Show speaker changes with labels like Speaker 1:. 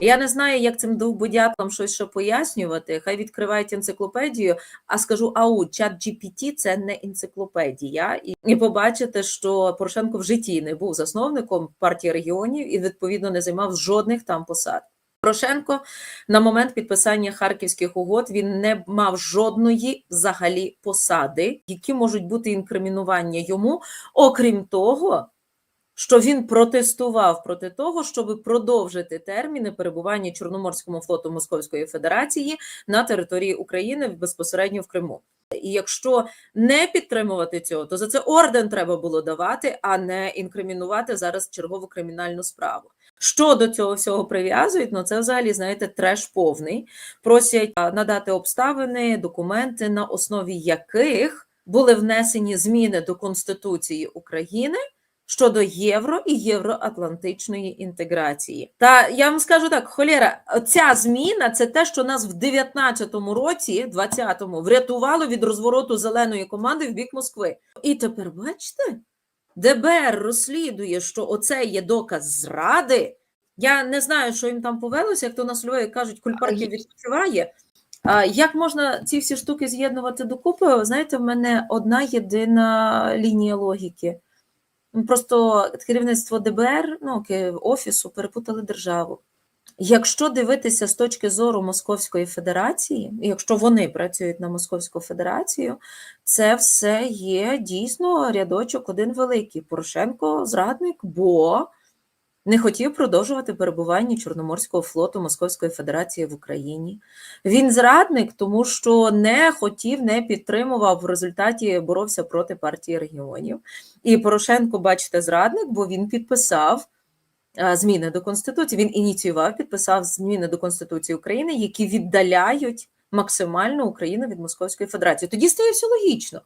Speaker 1: Я не знаю, як цим довбодятлам щось ще пояснювати. Хай відкривають енциклопедію, а скажу ау, чат GPT – це не енциклопедія. І, і побачите, що Порошенко в житті не був засновником партії регіонів і відповідно не займав жодних там посад. Порошенко на момент підписання харківських угод він не мав жодної взагалі посади, які можуть бути інкримінування йому, окрім того, що він протестував проти того, щоб продовжити терміни перебування Чорноморському флоту Московської Федерації на території України безпосередньо в Криму. І якщо не підтримувати цього, то за це орден треба було давати, а не інкримінувати зараз чергову кримінальну справу. Що до цього всього прив'язують? Ну це взагалі знаєте треш повний. Просять надати обставини, документи, на основі яких були внесені зміни до Конституції України щодо євро і євроатлантичної інтеграції. Та я вам скажу так: холєра, ця зміна це те, що нас в 19-му році, 20-му, врятувало від розвороту зеленої команди в бік Москви. І тепер бачите, ДБР розслідує, що оце є доказ зради. Я не знаю, що їм там повелося, як то на Львові кажуть, кульпарків відпочиває. А Як можна ці всі штуки з'єднувати докупи? Знаєте, в мене одна єдина лінія логіки. Просто керівництво ДБР, ну офісу перепутали державу. Якщо дивитися з точки зору Московської Федерації, якщо вони працюють на Московську Федерацію, це все є дійсно рядочок один великий. Порошенко зрадник, бо не хотів продовжувати перебування Чорноморського флоту Московської Федерації в Україні. Він зрадник, тому що не хотів, не підтримував в результаті боровся проти партії регіонів. І Порошенко, бачите, зрадник, бо він підписав зміни до Конституції. Він ініціював, підписав зміни до Конституції України, які віддаляють максимально Україну від Московської Федерації. Тоді стає все логічно.